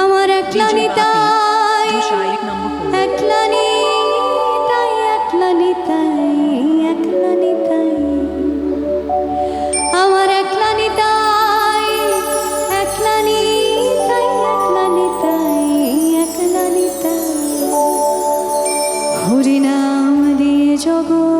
আমার একলা নিতাই। একলা নিতাই একলা নিতাই একলা নিতাই আমার একলা নিতাই একলা নিতাই একলা নিতাই একলা নিতাই হরি নাম দিয়ে জগো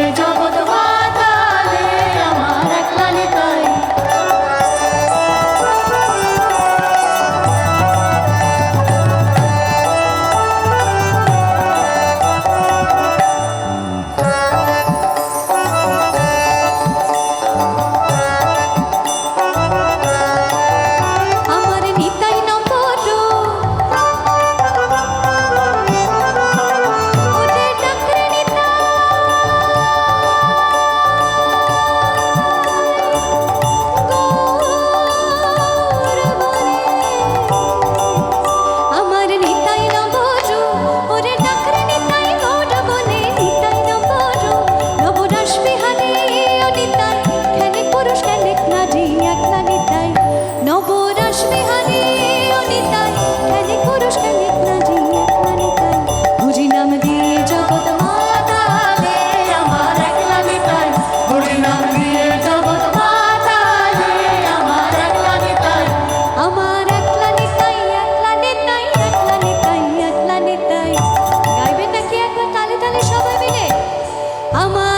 Ama